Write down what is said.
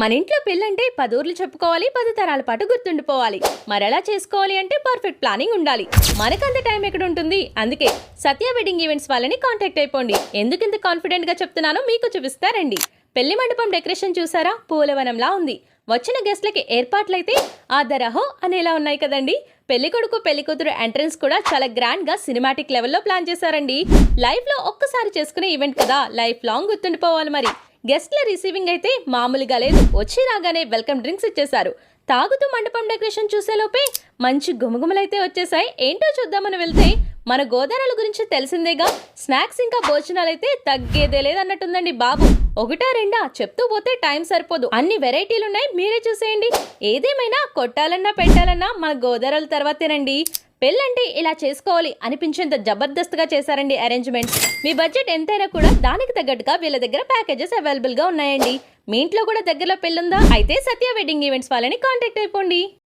మన ఇంట్లో పెళ్ళంటే పదూర్లు చెప్పుకోవాలి పది తరాల పాటు గుర్తుండిపోవాలి. మరెలా చేసుకోవాలి అంటే పర్ఫెక్ట్ ప్లానింగ్ ఉండాలి. మనకంత టైం ఎక్కడ ఉంటుంది అందుకే సత్య వెడ్డింగ్ ఈవెంట్స్ వాళ్ళని కాంటాక్ట్ అయిపోండి. ఎందుకు ఇంత కాన్ఫిడెంట్గా చెప్తున్నానో మీకు చూపిస్తారండి పెళ్ళి మండపం డెకరేషన్ చూసారా? పూలవనంలా ఉంది. వచ్చిన గెస్ట్లకి ఏర్పాట్లయితే ఆ దరహో అనేలా ఉన్నాయి కదండి. పెళ్ళి కొడుకు పెళ్ళి కూతురు ఎంట్రన్స్ కూడా చాలా గ్రాండ్గా సినిమాటిక్ లెవెల్లో ప్లాన్ చేశారండి. లైఫ్లో ఒక్కసారి చేసుకునే ఈవెంట్ కదా. లైఫ్ లాంగ్ గుర్తుండిపోవాలి మరి. గెస్ట్ల రిసీవింగ్ అయితే మామూలుగా లేదు. వచ్చి రాగానే వెల్కమ్ డ్రింక్స్ ఇచ్చేశారు. తాగుతూ మండపం డెకరేషన్ చూసేలోపే మంచి గుమగుమలైతే వచ్చేసాయి ఏంటో చూద్దామని వెళ్తే మన గోదావరి గురించి తెలిసిందేగా? స్నాక్స్ ఇంకా భోజనాలు అయితే తగ్గేదే లేదన్నట్టుందండి బాబు. ఒకటా రెండా చెప్తూ పోతే టైం సరిపోదు. అన్ని వెరైటీలు ఉన్నాయి మీరే చూసేయండి. ఏదేమైనా కొట్టాలన్నా పెట్టాలన్నా మన గోదావరి తర్వాతేనండి. పెళ్ళంటే ఇలా చేసుకోవాలి అనిపించేంత జబర్దస్త్గా చేశారండి అరేంజ్మెంట్ మీ బడ్జెట్ ఎంతైనా కూడా దానికి తగ్గట్టుగా వీళ్ళ దగ్గర ప్యాకేజెస్ అవైలబుల్గా ఉన్నాయండి. మీ ఇంట్లో కూడా దగ్గరలో పెళ్ళుందా? అయితే సత్య వెడ్డింగ్ ఈవెంట్స్ వాళ్ళని కాంటాక్ట్ అయిపోండి.